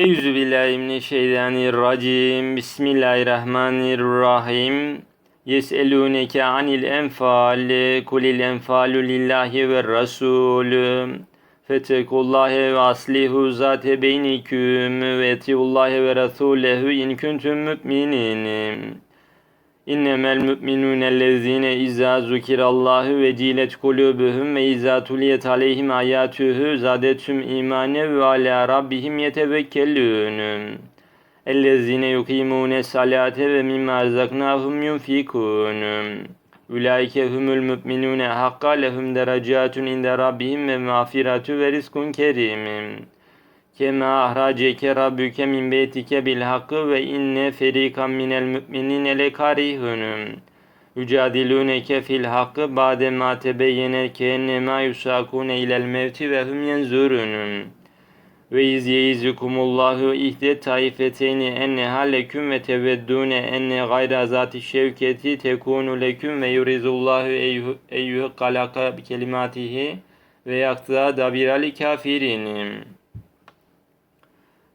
Eûzü billahi mineşşeytanirracim. Bismillahirrahmanirrahim. Yes'elûneke anil enfal. Kulil enfalu lillahi ve rasul. Fetekullâhe ve aslihu zâte beyniküm ve etiullâhe ve rasûlehu in kuntum mü'minin. İnnemel mü'minûnellezîne izâ zukirallâhu ve cilet kulûbuhum ve izâ tuliyet aleyhim âyâtuhu zâdetüm îmâne ve alâ rabbihim yetevekkelûn. Ellezîne yukîmûne salâte ve mimmâ razaknâhum yunfikûn. Ulaike humul mü'minûne hakka lehum derecatun inde rabbihim ve mağfiratu ve rizkun kerim. Kema ahraceke rabbuke min beytike bil hakkı ve inne ferikan minel mü'minine lekarihunum. Yücadilûneke fil hakkı ba'de ma tebeyyene keennema yusakune ilel mevti ve hum yenzurunum. Ve iz yeyizukumullahu ihde taifeteyni enne haleküm ve teveddune enne gayra zati şevketi tekunu leküm ve yurizullahu eyyuhu kalaka bi kelimatihi ve yaktığa dabirali kafirinim.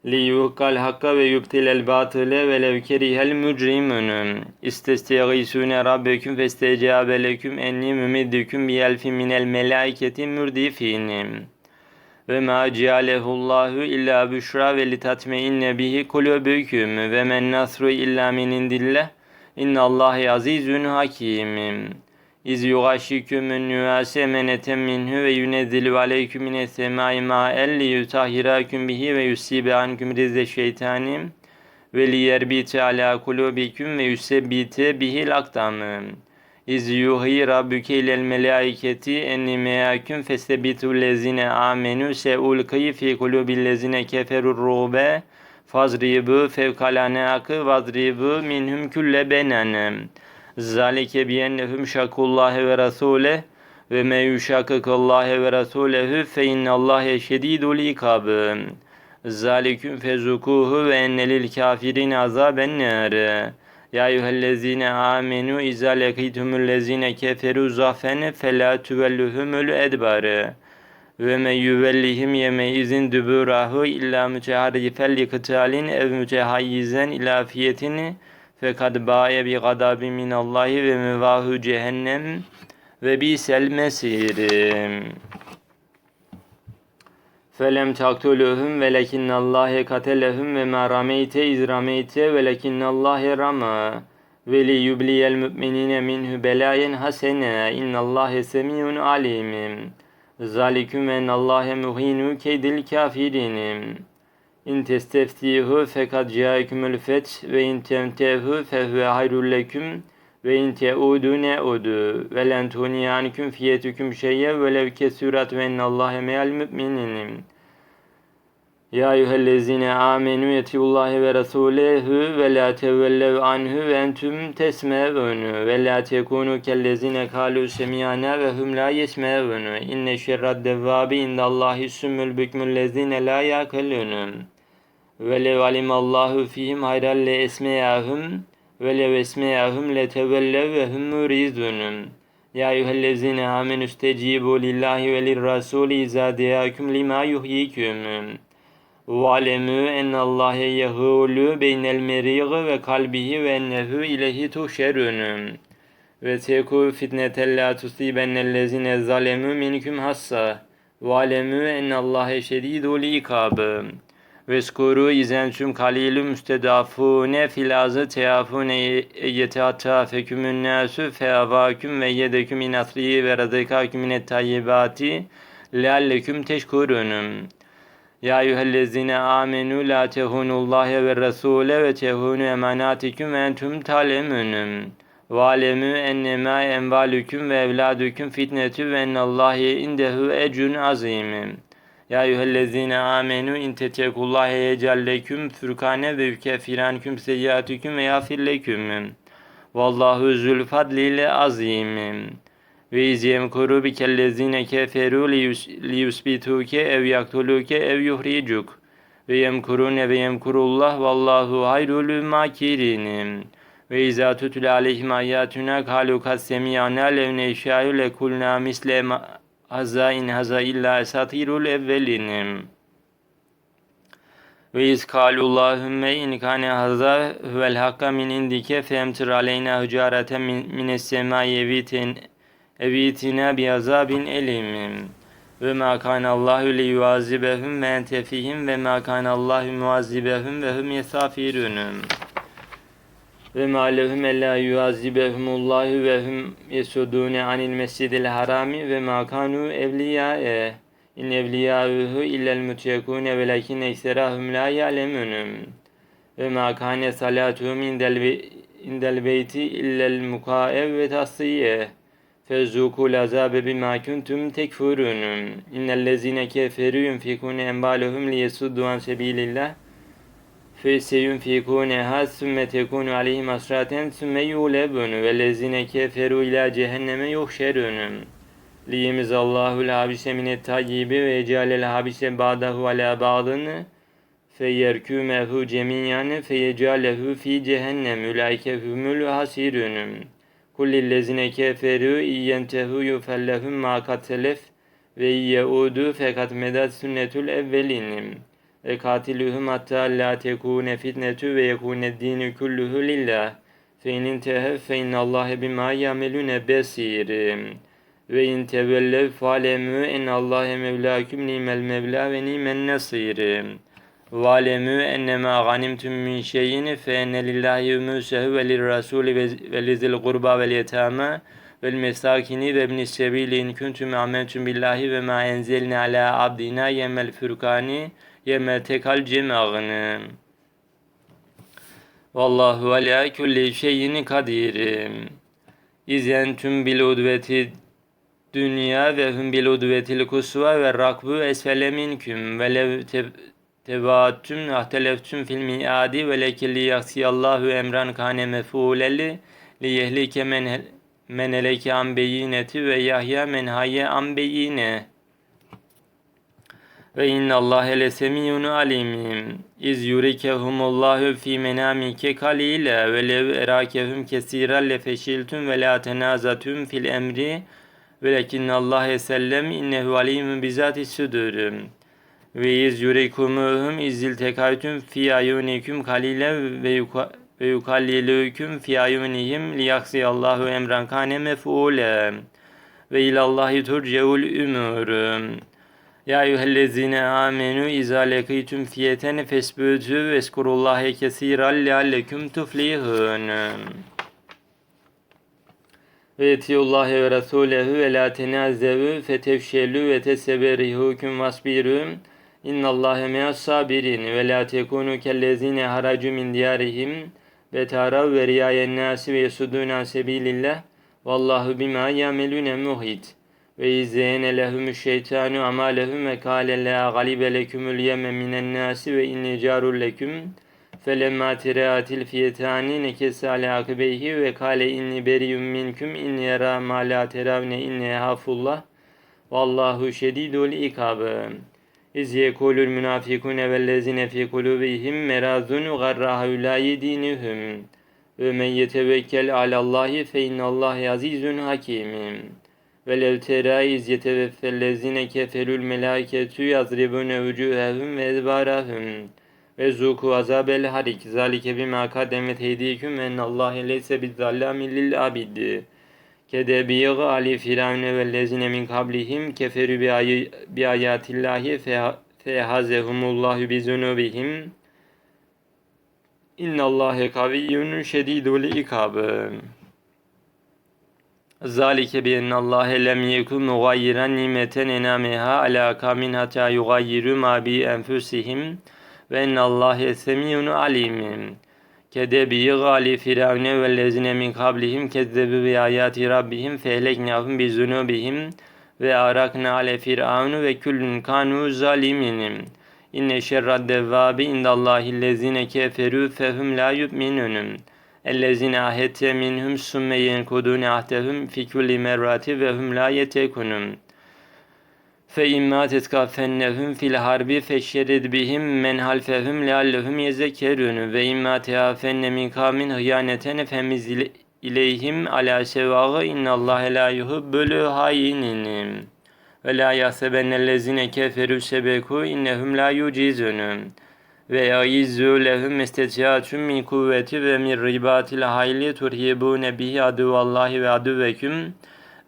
Liyuhkal hakka ve yubtilel batile ve lev kerihel mücrimun. İstesteğisune rabbeküm festeceabe leküm enni mümiddüküm bi elfin minel melaiketi mürdifin. Ve ma cealehullahu illa büşra ve litatmeinne bihi kulubüküm ve men nasru illa min indillah. İnnallahi azizün hakim. İz yugaşikümün nüvase emeneten minhu ve yunezzilu aleyküm mine semai ma'en li yutahhiraküm bihi ve yusibe anküm rizze şeytanim ve li yerbite ala kulubiküm ve yusebbite bihil akdamı. İz yuhi rabbüke ilel melaiketi enni meaküm fesebitu lezine amenu seulkıyı fi kulubil lezine keferur ruhbe fazribu fevkalane akı vazribu minhum külle benanem. Zalike biyennehum şakullahi ve rasule ve me yuşakikallahi ve rasulehu fe innallâhe şedîdul ikab. Zaliküm fezukuhu ve ennelil kafirin azaben nâr. Ya eyyühellezine amenu izâ lekîtumüllezine keferu zafen felâ tüvelluhumul edbar. Ve men yuvellihim yeme izin düburahu illa müteharrifen li ev mütehayyizen ila fiyetini fekad bâye bi gadâbi minallahi ve mevahu cehennem ve bisel mesir. Felem taktuluhum velekinnallâhe katelehum ve ma rameyte iz rameyte velekinnallâhe rama ve li yubliyel mü'minine minhu belayen hasene innallâhe semiyun alim. Zaliküm ennallâhe muhinu keydil kafirin. İn testeftihu fekad câekümül feth ve in temtehu fehve hayrul ve in teudu neudu ve len tuniyaniküm fiyetüküm şeyye ve lev kesurat ve innallâhe meal mü'minin. Ya eyyühellezine amenu yetiullahi ve rasulehu ve la tevellev anhu ve entüm tesmevunu ve la tekunu kellezine kalu semiyana ve hum la yesmevunu. İnne şerrad devvabi indallahi sümmül bükmül lezine la yakelunun. Ve lev alimallahu fihim hayran le esmeyahum ve lev esmeyahum le tevellev ve hum murizunum. Ya eyyühellezine amenü stecibu lillahi ve lirrasuli izâ diyâküm lima yuhyiküm. Valemü ennallâhe yehûlü beynel merîgı ve kalbihi ve ennehu ilehi tuhşerûnüm. Ve teku fitneten la tusibennellezine zalemü minküm hassa. Valemü ennallâhe şedîdul ikâbı ve skuru izensüm kalilü müstedafune filazı teyafune yetehata fekümün nâsü feavâküm ve yedeküm inasriyi ve razekâküm minet tayyibâti lealleküm teşkurunum. Ya eyyühellezine amenu la tehunullahi ve rasule ve tehunu emanatikum ve entüm talemunum. Valemu ennema envalüküm ve evladüküm fitnetü ve ennallahi indehu ecün azimim. Ya eyyühellezine amenu in tetekullahi yecalleküm fürkane ve yükeffiranüküm seyyiatüküm ve yafirleküm. Vallahu zül fadlile azimim. Ve iz yemkuru bikellezine keferu liyusbituke ev yaktuluke ev yuhricuk. Ve yemkurune ve yemkurullah vallahu hayrul makirin. Ve izâ tutule aleyhim ayatuna kalu kassemiyana lev neşâyu lekulna misle haza in haza illa esatirul evvelin. Ve iz kalullahümme in kâne hazâ huvel hakka min indike femtir aleyna hücareten min, mines semâi evitin evitina bi azabin elim. Ve ma kana Allahu li yuazibehum ve ente fihim ve ma kana Allahu muazibehum ve hum yesafirun. Ve ma lehum ella yuazibehumullahu ve hum yesudune anil mescidil harami ve ma kanu evliyâe. İn evliyâhu illel mutekûne velakin ekserahum la ya'lemunum. Ve ma kâne salâtuhum indel, be- indel beyti illel mukâev ve tasiyye. Fezûkûl azâbe bimâ kuntum tekfurûn. İnnellezîne keferû yunfikûne enbâlehum liyesuddu an sebîlillah. فَسَيُنْفِقُونَهَا ثُمَّ تَكُونُ عَلَيْهِمْ حَسْرَةً ثُمَّ يُغْلَبُونَ وَالَّذِينَ كَفَرُوا إِلَى جَهَنَّمَ يُحْشَرُونَ لِيَمِزَ اللّٰهُ الْحَبِسَ مِنَ الطَّيِّبِ وَيَجْعَلَ الْحَبِسَ بَعْضَهُ عَلَى بَعْضٍ فَيَرْكُمَهُ جَمِيعًا فَيَجْعَلَهُ فِي جَهَنَّمَ أُولَٰئِكَ هُمُ الْخَاسِرُونَ قُلْ لِلَّذِينَ كَفَرُوا إِن يَنْتَهُوا يُغْفَرْ لَهُم مَّا قَدْ سَلَفَ وَإِن يَعُودُوا فَقَدْ مَضَتْ سُنَّةُ الْأَوَّلِينَ ve katiluhum hatta la tekune fitnetu ve yekune dinu kulluhu lillah. Fe in intehev fe innallahe bima yamelune besir. Ve in tevellev falemu en Allahe mevlaküm nimel mevla ve nimen nasir. Valemu ennema ganimtum min şeyin fe enne lillahi yumusehu ve lirrasuli ve lizil kurba vel yetama vel mesakini ve ibnis sebili in kuntum ameltum billahi ve ma enzelna ala abdina yemel furkani yeme tekal cemağını. Vallahu ala kulli şeyin kadir. İzen tüm bil udveti dünya ve hum bil udvetil kusva ve rakbu esfele minküm ve lev te tevattüm ahteleftüm fil miadi ve lekilli yaksiyallahu emran kane mefuleli li yehlike men men eleke an beyineti ve yahya men hayye an beyine. Ve innallâhe lesemiyun alimim. İz yurikehumullahu fi menamike kalile ve lev erakehum kesiran lefeşiltum ve la tenazatum fil emri velekinnallâhe sellem innehu alimun bizati sudurum. Ve iz yurikumuhum izil tekaytum fi ayunikum kalile ve ve yukallilukum fi ayunihim liyaksiyallahu emran kane mef'ule ve ilallahi turceul umur. Ya eyyühellezine amenu izâ lekîtüm fiyeten fesbütü ve eskurullâhe kesîran lealleküm tuflihun. Ve yetiyollâhe ve rasûlehu ve lâ tenâzevü fetevşelü ve teseberihukum vasbirûm. İnnallâhe me'as sabirin ve lâ tekûnû kellezîne haracû min diyarihim ve tarav ve riyayen nâsi ve yesudûn an sebîlillah. Vallahu bima yamelûne muhit. Ve izzeyene lehumü şeytanu amalehum ve kâle la galibe lekümül yeme minen nasi ve inni carul leküm. Felemma tiratil fiyetani nekese ala akibeyhi ve kâle inni beriyum minküm. İnni yara ma la teravne inni hafullah vallahu şedidul ikabı İz yekulul münafikune vellezine fi kulubihim merazun garra haulayi dinihum ve men yetevekkel alallahi fe innallahi azizun hakimim. Ve lev tera iz yeteveffellezine kefelül melâketü yazribune vücûhehum ve edbârahum ve zuku azabel harik. Zalike bima kademet heydiküm ve ennallâhe leyse bizzallâmin lil abid. Kedebiğ ali firavne vellezine min kablihim keferü bi ayatillahi fehazehumullahü bi zunubihim. İnnallâhe kaviyyun şedîdul ikabı Zalike bi ennallâhe lem yekun mugayyiren nimeten enamiha ala kamin hatta yugayyiru ma bi enfusihim ve ennallâhe semiyun alim. Kedebi gali firavne ve lezine min kablihim kezzebu bi ayati rabbihim fehleknahum bi zunubihim ve arakna ale firavnu ve küllün kanu zalimin. İnne şerrad devvabi indallahi lezine keferu fehum la yu'minun. اَلَّذِينَ اَهَدْتَ مِنْهُمْ سُمَّ يَنْكُدُونَ عَهْدَهُمْ فِي كُلِّ مَرَّةٍ وَهُمْ لَا يَتَّقُونَ فَإِمَّا تَثْقَفَنَّهُمْ فِي الْحَرْبِ فَشَرِّدْ بِهِمْ مَنْ خَلْفَهُمْ لَعَلَّهُمْ يَذَّكَّرُونَ وَإِمَّا تَخَافَنَّ مِنْ قَوْمٍ خِيَانَةً فَمِزِّ إِلَيْهِمْ عَلَى سَوَاءٍ إِنَّ اللَّهَ لَا يُحِبُّ الْخَائِنِينَ وَلَا يَحْسَبَنَّ الَّذِينَ كَفَرُوا سَبَقُوا إِنَّهُمْ لَا يُعْجِزُونَ ve yaizu lehum istetiatun min kuvveti ve min ribatil hayli turhibune bihi aduvallahi ve aduveküm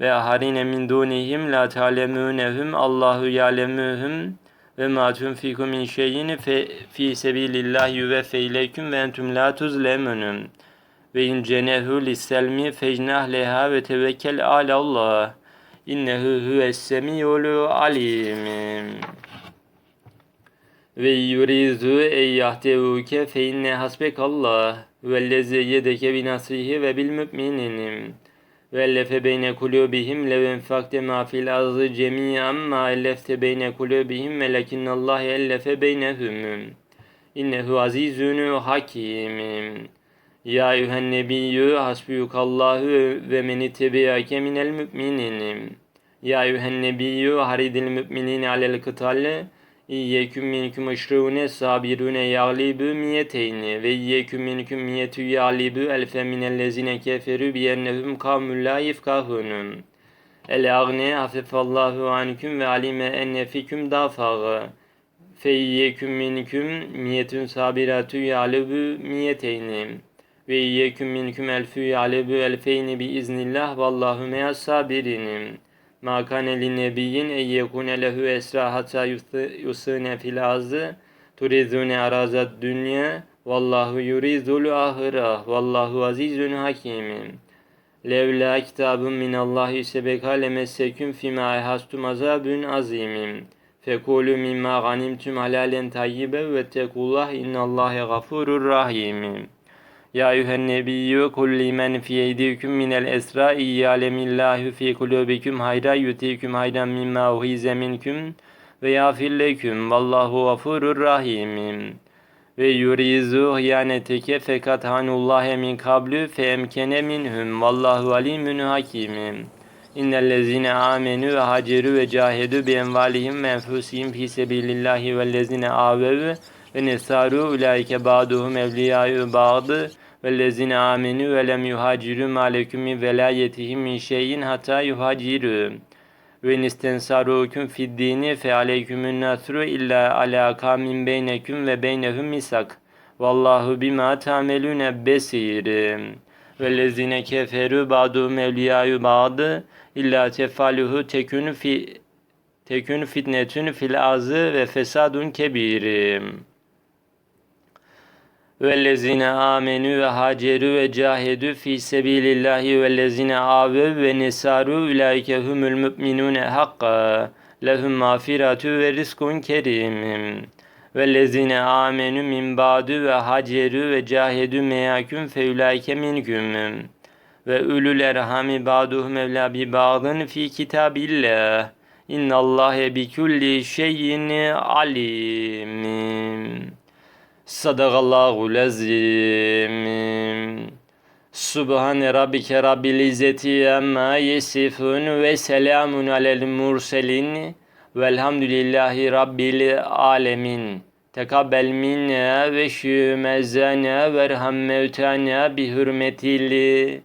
ve aharine min dunihim la ta'lemunehum Allahu ya'lemuhum ve ma tunfiku min şeyin fe, fi sebilillahi yuveffe ileyküm ve entum la tuzlemunun. Ve in cenehu lisselmi fecnah leha ve tevekkel alallah innehu huves semiyul alim ve yurizu ey yahtevuke fe inne hasbekallah vellezi yedeke binasrihi ve bil müminin ve ellefe beyne kulubihim lev enfakte ma fil ardı cemiyen ma ellefte beyne kulubihim ve lekinnallah ellefe beynehum. İnnehu azizun hakim ya eyyühen nebiyyü hasbiyukallahu ve men ittebi'ake minel müminin ya eyyühen nebiyyü haridil müminin alel kıtal İyyeküm minkum eşrûne sabirûne yâlibü miyeteyni ve iyyeküm minkum miyetü yâlibü elfe minellezine keferü biyennehum kavmün la yifkahunun. El agne hafifallahu ankum ve alime enne fiküm dafağı. Fe iyyeküm minkum miyetün sabiratü yâlibü miyeteyni. Ve iyyeküm minkum elfü yâlibü elfeyni bi iznillah vallahu meyas sabirinim. Ma kane li nebiyyin en yekune lehu esra hatta yusine fil azı turizune arazat dünya vallahu yurizul ahira vallahu azizun hakimin. Levla kitabun minallahi sebeka lemesseküm fima ehastum azabun azimim. Fekulu mimma ganimtum halalen tayyibe ve tekullah innallâhe gafurur rahimim. Ya eyyühen nebiyyü kul limen fi eydiküm minel esra iyyalemillahu fi kulubikum hayra yutiküm hayran mimma uhize minküm ve yafilleküm vallahu gafurur rahimim. Ve yurizu hıyaneteke fekat hanullahe min kablü fe emkene minhum vallahu alimun hakimim. İnnellezine amenu ve haceru ve cahedu bi envalihim ve fi sebilillahi vellezine avev ve nesaru ulaike ba'duhum evliyâ'ü ba'dı vellezine amenu ve lem yuhaciru ma lekum min velayetihim min şeyin hatta yuhaciru ve nistensarukum fid dini fe aleykümün nasru illa ala kamin beyneküm ve beynehum misak. Vallahu bima tamelune besir vellezine keferu ba'du mevliyâ'ü ba'dı illa tefaluhu tekün fi tekün fitnetün fil azı ve fesadun kebirim. Vellezine amenu ve haceru ve cahedu fi sebilillahi vellezine avev ve nesaru ulaike humul mu'minune hakka lehum mağfiratu ve rizkun kerim. Vellezine amenu min ba'du ve haceru ve cahedu meyaküm fe ulaike minküm. Ve ulul erhami ba'duhum evla bi ba'dın fi kitabillah. İnnallâhe bi kulli şeyin alim. Sadakallahu lezim. Subhane rabbike rabbil izzeti amma yesifun ve selamun alel murselin velhamdülillahi rabbil alemin. Tekabbel minna ve şümezana verham mevtana bi hürmetil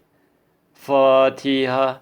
Fatiha.